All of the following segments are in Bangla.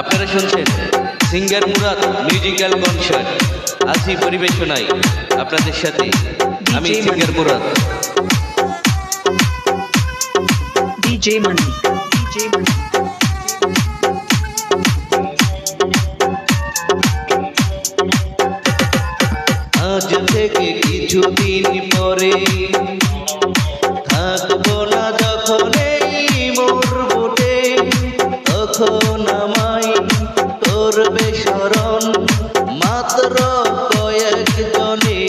আপনারা শুনছেন সিঙ্গার মুরাদ মিউজিক্যাল কনসার্ট আসি পরিবেশনায় আপনাদের সাথে আমি singer Murad Money. DJ Money. আজ থেকে কিছুদিন পরে থাকব না যখন এই মোর বুটে তখন কয়েক জনে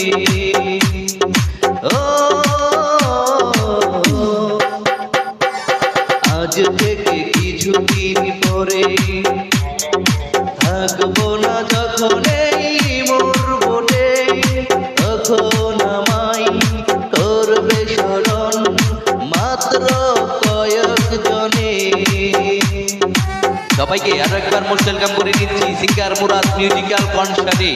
ও, আজ থেকে মাত্র কয়েক জনে সবাইকে আরও একবার মোস্ট ওয়েলকাম করে দিচ্ছি সিঙ্গার মুরাদ মিউজিক্যাল কনসার্টে।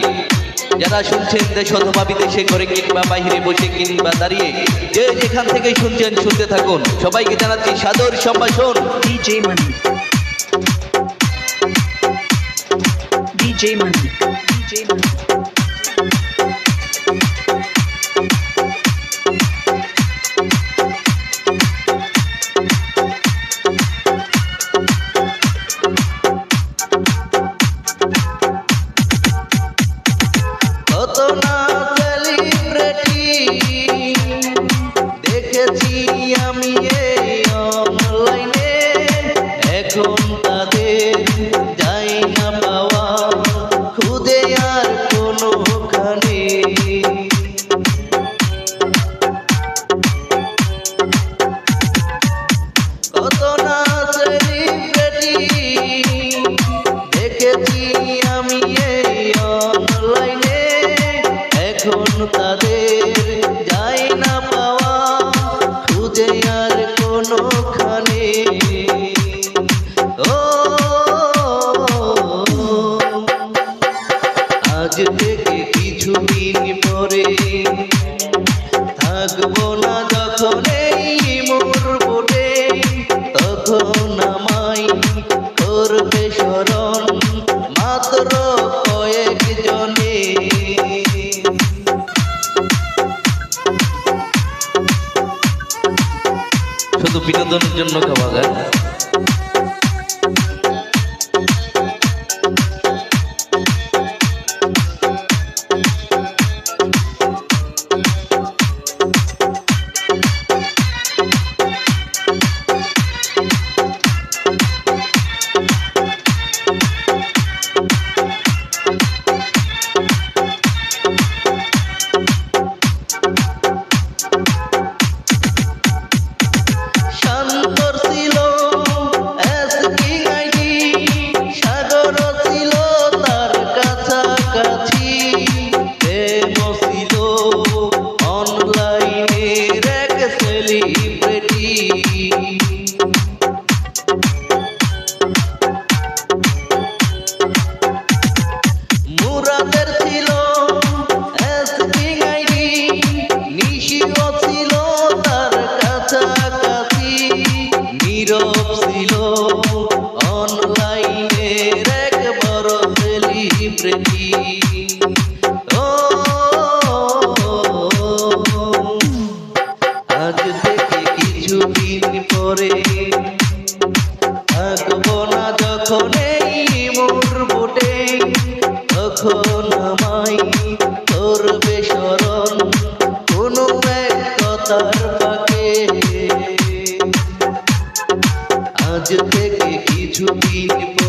যারা শুনছেন দেশ অথবা বিদেশে করে কিংবা বাহিরে বসে কিংবা দাঁড়িয়ে যে যেখান থেকে শুনছেন, শুনতে থাকুন সবাইকে জানাচ্ছি সাদর সম্ভাষণ DJ Money. DJ Money. DJ Money. খানে ও, আজ থেকে কিছুদিন পরে থাকব না যখন এই মোর বোটে, তখন আমায় করবে স্মরণ। শুধু বিনোদনের জন্য খাওয়া যায়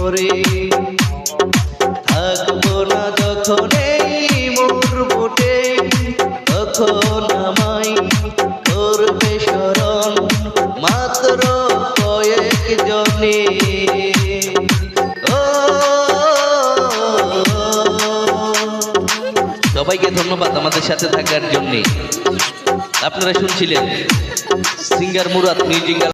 কিছুদিন থাকব না যখন এই মোর বুটে তখন আমায় করবে স্মরণ মাত্র কয়েক জনে সবাইকে ধন্যবাদ আমাদের সাথে থাকার জন্যে। আপনারা শুনছিলেন সিঙ্গার মুরাদ মিউজিক্যাল